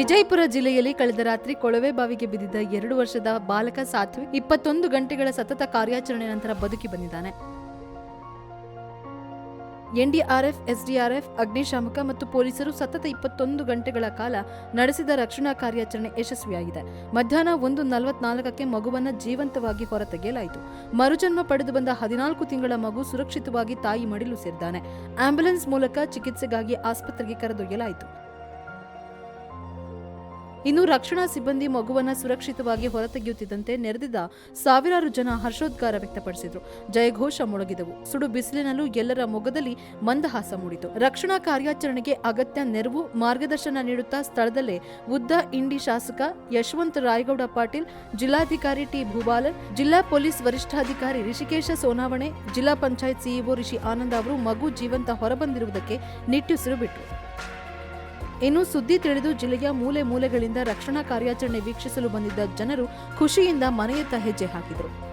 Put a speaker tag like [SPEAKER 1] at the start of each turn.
[SPEAKER 1] ವಿಜಯಪುರ ಜಿಲ್ಲೆಯಲ್ಲಿ ಕಳೆದ ರಾತ್ರಿ ಕೊಳವೆ ಬಾವಿಗೆ ಬಿದ್ದಿದ್ದ ಎರಡು ವರ್ಷದ ಬಾಲಕ ಸಾತ್ವಿ ಇಪ್ಪತ್ತೊಂದು ಗಂಟೆಗಳ ಸತತ ಕಾರ್ಯಾಚರಣೆ ನಂತರ ಬದುಕಿ ಬಂದಿದ್ದಾನೆ. ಎನ್ಡಿಆರ್ಎಫ್, ಎಸ್ಡಿಆರ್ಎಫ್, ಅಗ್ನಿಶಾಮಕ ಮತ್ತು ಪೊಲೀಸರು ಸತತ ಇಪ್ಪತ್ತೊಂದು ಗಂಟೆಗಳ ಕಾಲ ನಡೆಸಿದ ರಕ್ಷಣಾ ಕಾರ್ಯಾಚರಣೆ ಯಶಸ್ವಿಯಾಗಿದೆ. ಮಧ್ಯಾಹ್ನ ಒಂದು ನಲವತ್ನಾಲ್ಕಕ್ಕೆ ಮಗುವನ್ನು ಜೀವಂತವಾಗಿ ಹೊರತೆಗೆಯಲಾಯಿತು. ಮರುಜನ್ಮ ಪಡೆದು ಬಂದ ಹದಿನಾಲ್ಕು ತಿಂಗಳ ಮಗು ಸುರಕ್ಷಿತವಾಗಿ ತಾಯಿ ಮಡಿಲು ಸೇರಿದ್ದಾನೆ. ಆಂಬ್ಯುಲೆನ್ಸ್ ಮೂಲಕ ಚಿಕಿತ್ಸೆಗಾಗಿ ಆಸ್ಪತ್ರೆಗೆ ಕರೆದೊಯ್ಯಲಾಯಿತು. ಇನ್ನು ರಕ್ಷಣಾ ಸಿಬ್ಬಂದಿ ಮಗುವನ್ನು ಸುರಕ್ಷಿತವಾಗಿ ಹೊರತೆಗೆಯುತ್ತಿದ್ದಂತೆ ನೆರೆದಿದ್ದ ಸಾವಿರಾರು ಜನ ಹರ್ಷೋದ್ಗಾರ ವ್ಯಕ್ತಪಡಿಸಿದರು. ಜಯಘೋಷ ಮೊಳಗಿದವು. ಸುಡು ಬಿಸಿಲಿನಲ್ಲೂ ಎಲ್ಲರ ಮೊಗದಲ್ಲಿ ಮಂದಹಾಸ ಮೂಡಿತು. ರಕ್ಷಣಾ ಕಾರ್ಯಾಚರಣೆಗೆ ಅಗತ್ಯ ನೆರವು, ಮಾರ್ಗದರ್ಶನ ನೀಡುತ್ತಾ ಸ್ಥಳದಲ್ಲೇ ಉದ್ದ ಇಂಡಿ ಶಾಸಕ ಯಶವಂತ ರಾಯಗೌಡ ಪಾಟೀಲ್, ಜಿಲ್ಲಾಧಿಕಾರಿ ಟಿ. ಭೂಬಾಲನ್, ಜಿಲ್ಲಾ ಪೊಲೀಸ್ ವರಿಷ್ಠಾಧಿಕಾರಿ ರಿಷಿಕೇಶ ಸೋನಾವಣೆ, ಜಿಲ್ಲಾ ಪಂಚಾಯತ್ ಸಿಇಒ ರಿಷಿ ಆನಂದ್ ಅವರು ಮಗು ಜೀವಂತ ಹೊರಬಂದಿರುವುದಕ್ಕೆ ನಿಟ್ಟುಸಿರು ಬಿಟ್ಟರು ಇನ್ನು ಸುದ್ದಿ ತಿಳಿದು ಜಿಲ್ಲೆಯ ಮೂಲೆ ಮೂಲೆಗಳಿಂದ ರಕ್ಷಣಾ ಕಾರ್ಯಾಚರಣೆ ವೀಕ್ಷಿಸಲು ಬಂದಿದ್ದ ಜನರು ಖುಷಿಯಿಂದ ಮನೆಯತ್ತ ಹೆಜ್ಜೆ ಹಾಕಿದರು.